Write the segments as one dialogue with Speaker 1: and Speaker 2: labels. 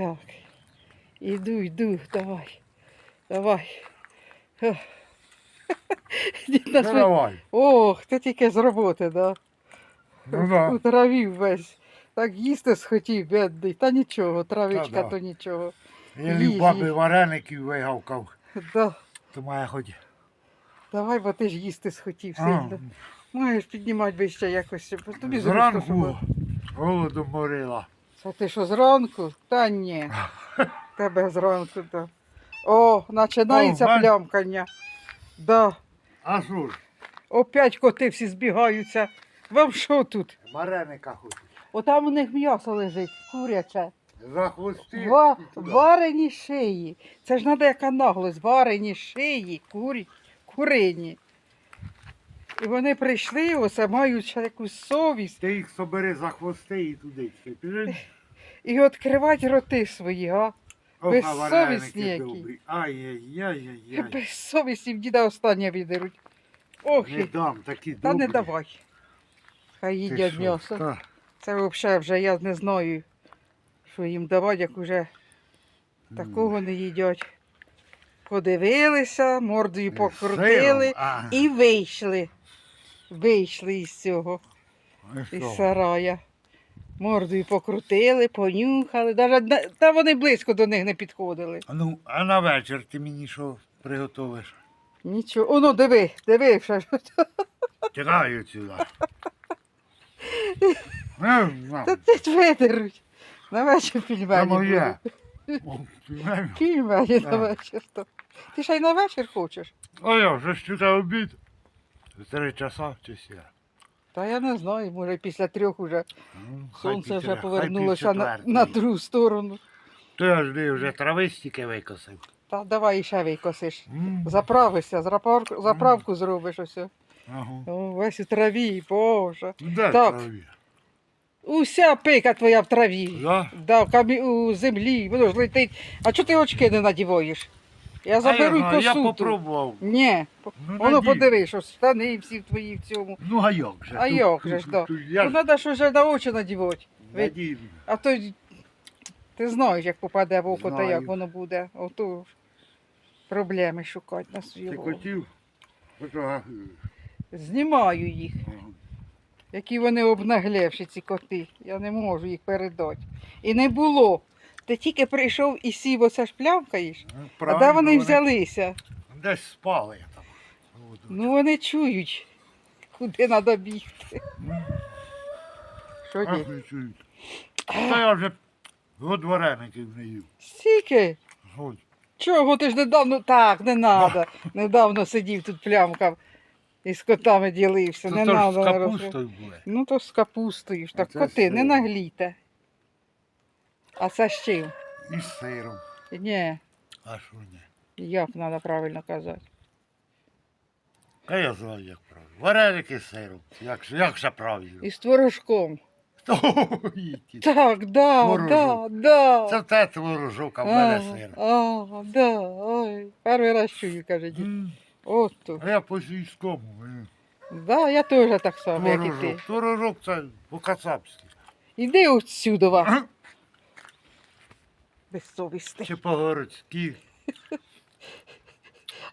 Speaker 1: Так. Іду, йду, давай. Давай. Ох.
Speaker 2: Ну, давай.
Speaker 1: Ох, ти тільки з роботи, да?
Speaker 2: Ну, да.
Speaker 1: У траві весь. Так їсти схотів, бідний. Та нічого, травичка
Speaker 2: Та да.
Speaker 1: то нічого.
Speaker 2: Я
Speaker 1: Їж,
Speaker 2: баби вареників вигавкав,
Speaker 1: Да.
Speaker 2: то має хоч.
Speaker 1: Давай, бо ти ж їсти схотів
Speaker 2: А,
Speaker 1: сильно. Маєш піднімати би ще якось. щоб Тобі зручно,
Speaker 2: Зранку голодом морила.
Speaker 1: Це ти що зранку? Та ні. Тебе зранку, так. О, починається
Speaker 2: О, бач.
Speaker 1: плямкання. Да.
Speaker 2: А що ж,
Speaker 1: Опять коти всі збігаються. Вам що тут?
Speaker 2: вареника хочуть.
Speaker 1: Отам у них м'ясо лежить, куряче.
Speaker 2: За хвости.
Speaker 1: Ва, варені шиї. Це ж треба яка наглость. Варені шиї, курі, курині. І вони прийшли, оце мають ще якусь совість.
Speaker 2: Ти їх собери за хвости і туди.
Speaker 1: І відкривати роти свої, а?
Speaker 2: Ох,
Speaker 1: Без
Speaker 2: а вареники
Speaker 1: які.
Speaker 2: Ай-яй-яй-яй.
Speaker 1: Без совісті в діда останнє відеруть. Ох,
Speaker 2: Не дам, такі
Speaker 1: та не давай. Хай їдять м'ясо. Це взагалі вже я не знаю, що їм давати, як уже такого не їдять. Подивилися, мордою покрутили
Speaker 2: сиром, а,
Speaker 1: і вийшли. Вийшли із цього,
Speaker 2: і
Speaker 1: із сарая. Мордою покрутили, понюхали. Даже, на- та вони близько до них не підходили.
Speaker 2: Ну, а на вечір ти мені що приготовиш?
Speaker 1: Нічого. Оно, диви, диви, що ж.
Speaker 2: Тікаю сюди. Ну,
Speaker 1: Та ти ж видеруть. На вечір пельмені.
Speaker 2: Пельмені
Speaker 1: на вечір. Ти ще й на вечір хочеш?
Speaker 2: А я вже ж сюди обід. Три часа чи сі.
Speaker 1: Та я не знаю, може після трьох уже
Speaker 2: Ну, хай
Speaker 1: сонце вже
Speaker 2: півтора-
Speaker 1: повернулося на,
Speaker 2: півчетвертої.
Speaker 1: на другу сторону.
Speaker 2: То я ж вже трави стільки викосив.
Speaker 1: Та давай ще викосиш.
Speaker 2: М.
Speaker 1: Заправишся, заправку, заправку зробиш ось.
Speaker 2: Ага.
Speaker 1: О, весь у траві, боже.
Speaker 2: Де
Speaker 1: Так.
Speaker 2: траві?
Speaker 1: Уся пика твоя в траві.
Speaker 2: Да?
Speaker 1: Да, в камі... у землі, воно ж летить. А чого ти очки не надіваєш? Я заберу й
Speaker 2: а я, попробував.
Speaker 1: Ні,
Speaker 2: Ну,
Speaker 1: воно
Speaker 2: надій.
Speaker 1: що штани всі твої в цьому.
Speaker 2: Ну а як же?
Speaker 1: А
Speaker 2: Тут-
Speaker 1: як же ж, да.
Speaker 2: тут Я
Speaker 1: Ну
Speaker 2: ж
Speaker 1: треба ж вже на очі надівати. Ви-. А то й- ти знаєш, як попаде в око, та
Speaker 2: Знаю.
Speaker 1: як воно буде. Ото ж проблеми шукати на
Speaker 2: Ти
Speaker 1: свою.
Speaker 2: хотів? Фотографію.
Speaker 1: Знімаю їх, які вони обнаглевші, ці коти. Я не можу їх передати. І не було. Ти тільки прийшов і сів, оце ж плямкаєш.
Speaker 2: Ну,
Speaker 1: А де вони взялися?
Speaker 2: Десь спали там.
Speaker 1: Ну вони чують, куди треба бігти. Що ні?
Speaker 2: не чують. Та я вже год вареників не їв.
Speaker 1: Стільки?
Speaker 2: Год.
Speaker 1: Чого ти ж недавно так, не треба. Недавно сидів тут плямкав і з котами ділився. Не
Speaker 2: то ж
Speaker 1: треба.
Speaker 2: капустою.
Speaker 1: Ну то з капустою ж. Так коти, не
Speaker 2: сиром.
Speaker 1: наглійте. А це з чим?
Speaker 2: І з сиром.
Speaker 1: Ні,
Speaker 2: А що ні?
Speaker 1: як треба правильно казати.
Speaker 2: А я знаю, як правильно. Вареники з сиром. Як, як ще правильно?
Speaker 1: І з творожком.
Speaker 2: Ой, ті.
Speaker 1: Так, да,
Speaker 2: Творожок.
Speaker 1: да, да.
Speaker 2: Це те творожок, а в мене сир.
Speaker 1: а, да, ой. Перший раз чую, каже дід.
Speaker 2: М,
Speaker 1: От то.
Speaker 2: А я по сільському. е,
Speaker 1: Да, я теж так само, як і ти.
Speaker 2: Творожок. Творожок це по-кацапськи.
Speaker 1: Іди отсюди, ва. Безсовісний.
Speaker 2: Чи по-городськи.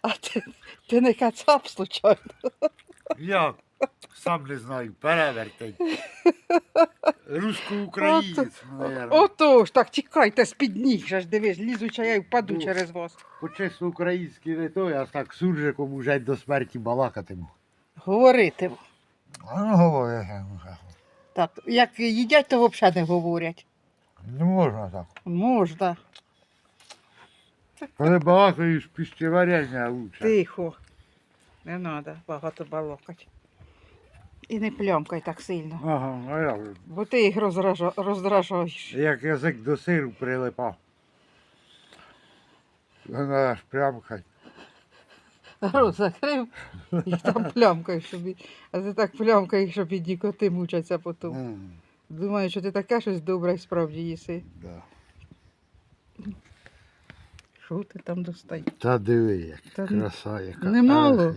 Speaker 1: А ти, ти не кацап, случайно?
Speaker 2: Як? Сам не знаю, перевертень. Русько-українець, мабуть.
Speaker 1: Отож, так тікайте з-під ніг, же ж дивись, лізуча я й впаду
Speaker 2: Ну.
Speaker 1: через вас.
Speaker 2: По чесно український не той, а так суржиком уже до смерті балакатиму.
Speaker 1: Говорити.
Speaker 2: А ну говори.
Speaker 1: Так, як їдять, то взагалі не говорять.
Speaker 2: Не можна так.
Speaker 1: Можна.
Speaker 2: Коли балакаєш піщеварення лучше.
Speaker 1: Тихо. Не треба багато балакати. І не плямкай так сильно,
Speaker 2: Ага, а я вже.
Speaker 1: бо ти їх роздража... роздражаєш.
Speaker 2: Як язик до сиру прилипав. Вона аж прям.
Speaker 1: Рот закрив і там плямкаєш собі. А ти так плямкаєш, що бідні коти мучаться потім.
Speaker 2: М,
Speaker 1: Думаю, що ти таке щось добре і справді їси.
Speaker 2: да.
Speaker 1: Що ти там достаєш?
Speaker 2: Та диви, як
Speaker 1: Та
Speaker 2: краса, яка.
Speaker 1: немало.
Speaker 2: Ах,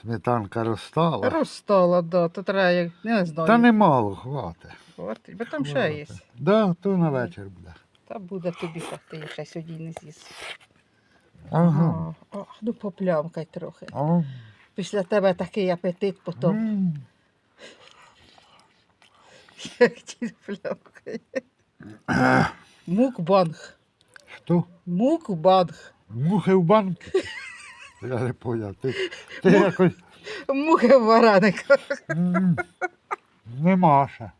Speaker 2: Сметанка розстала.
Speaker 1: Розстала, да, то треба, як- не знаю.
Speaker 2: Та немало, хватить.
Speaker 1: Хватить, бо там ще є.
Speaker 2: Да, то на вечір буде.
Speaker 1: Та буде тобі, що ти ще сьогодні не з'їсть.
Speaker 2: Ага.
Speaker 1: О, о, ну поплямкай трохи.
Speaker 2: Ага.
Speaker 1: Після тебе такий апетит потім. Як ті. Мукбанг.
Speaker 2: Що?
Speaker 1: Мукбанг.
Speaker 2: Мухи в банки? Я не поняв. Ти, ти якось
Speaker 1: Мухи в варениках.
Speaker 2: м, нема ще.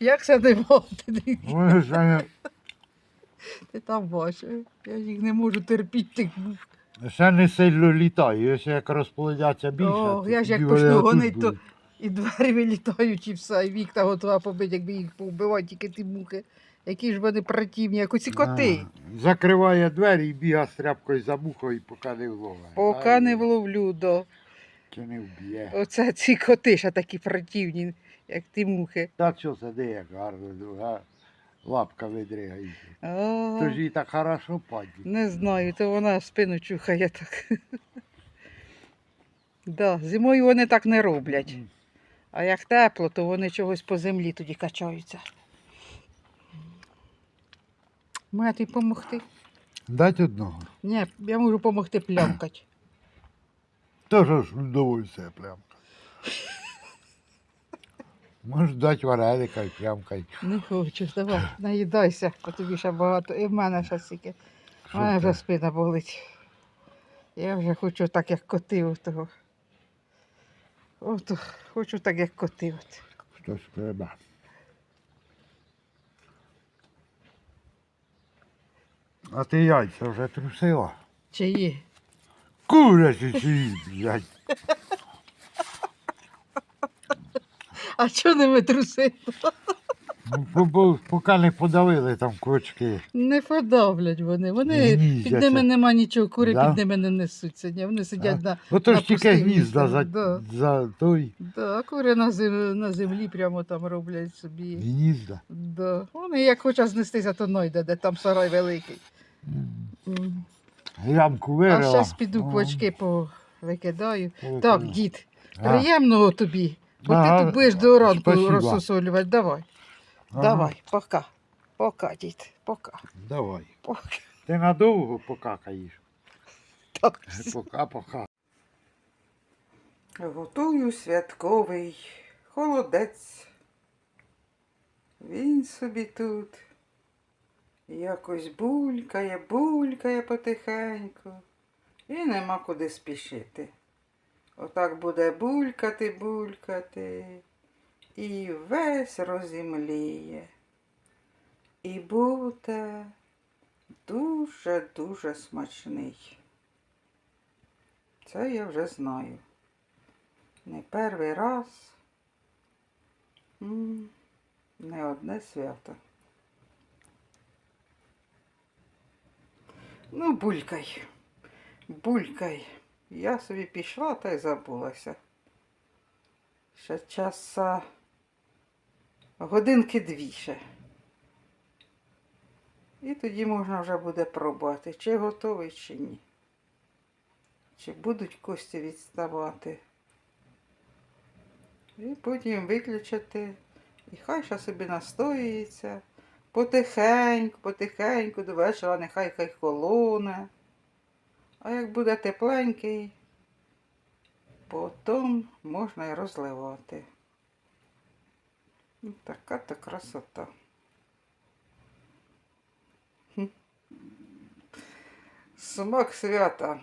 Speaker 1: Як це не мати?
Speaker 2: Вони ж е,
Speaker 1: Ти там бачив. Я їх не можу терпіти тих мух.
Speaker 2: ще не сильно літають. Якщо як розплодяться більше.
Speaker 1: О,
Speaker 2: то
Speaker 1: я ж як
Speaker 2: тоді вони
Speaker 1: почну гонить, то
Speaker 2: будуть.
Speaker 1: І двері вилітають, і все, і вікна готова побити, якби їх повбивати, тільки ті мухи. Які ж вони противні, як оці коти.
Speaker 2: А, Закриває двері і біга з тряпкою за мухою, поки не вловить.
Speaker 1: Поки не вловлю, до.
Speaker 2: Чи не вб'є.
Speaker 1: Оце ці коти ще такі противні, як ті мухи.
Speaker 2: Так що сиди, як гарно, друга лапка видригається.
Speaker 1: О,
Speaker 2: То ж їй так хорошо падає.
Speaker 1: не знаю, то вона спину чухає так. Да, зимою вони так не роблять. А як тепло, то вони чогось по землі тоді качаються. Має тобі допомогти?
Speaker 2: Дать одного.
Speaker 1: Ні, я можу допомогти плямкати.
Speaker 2: Тоже ж удовольствие плямка. Можеш дати вареника і плямкай.
Speaker 1: Не хочу, давай, наїдайся, бо тобі ще багато. І в мене ще стільки. У мене вже спина болить. Я вже хочу так, як коти от того. От, хочу так, як коти. От.
Speaker 2: Хтось треба. А ти яйця вже трусила?
Speaker 1: Чиї?
Speaker 2: Курячі чиї, блядь.
Speaker 1: А чого не ми трусили?
Speaker 2: Ну, бо- бо Поки не подавили там кочки.
Speaker 1: Не подавлять вони. Вони
Speaker 2: Гніздяться.
Speaker 1: під ними нема нічого, кури
Speaker 2: Да?
Speaker 1: під ними не несуться. Ні, вони сидять на.
Speaker 2: Ото ж тільки гнізда за,
Speaker 1: да.
Speaker 2: за той
Speaker 1: Да, кури на, зем... на землі прямо там роблять собі.
Speaker 2: гнізда.
Speaker 1: Да. Вони як хочуть знестися, то нойде, де там сарай великий.
Speaker 2: М. Ямку
Speaker 1: А
Speaker 2: вирила.
Speaker 1: зараз піду
Speaker 2: О,
Speaker 1: квочки повикидаю.
Speaker 2: повикидаю.
Speaker 1: Так, дід,
Speaker 2: А,
Speaker 1: приємного тобі. Бо
Speaker 2: Ага,
Speaker 1: ти тут будеш до ранку
Speaker 2: спасибо.
Speaker 1: розсусолювати. Давай,
Speaker 2: ага,
Speaker 1: давай, пока. Пока, дід, пока.
Speaker 2: Давай.
Speaker 1: пока.
Speaker 2: Ти надовго покакаєш?
Speaker 1: Так.
Speaker 2: Пока, пока.
Speaker 1: Готую святковий холодець. Він собі тут якось булькає, булькає потихеньку. І нема куди спішити. Отак буде булькати, булькати. І весь розімліє. І буде дуже-дуже смачний. Це я вже знаю. Не перший раз. Не одне свято. Ну, булькай. Булькай. Я собі пішла та й забулася. Ще часа годинки дві ще. І тоді можна вже буде пробувати, чи готовий, чи ні. Чи будуть кості відставати. І потім виключити. І хай ще собі настоюється. Потихеньку, потихеньку, до вечора нехай хай холоне. А як буде тепленький, потім можна і розливати. Ну, Така то красота. Смак свята.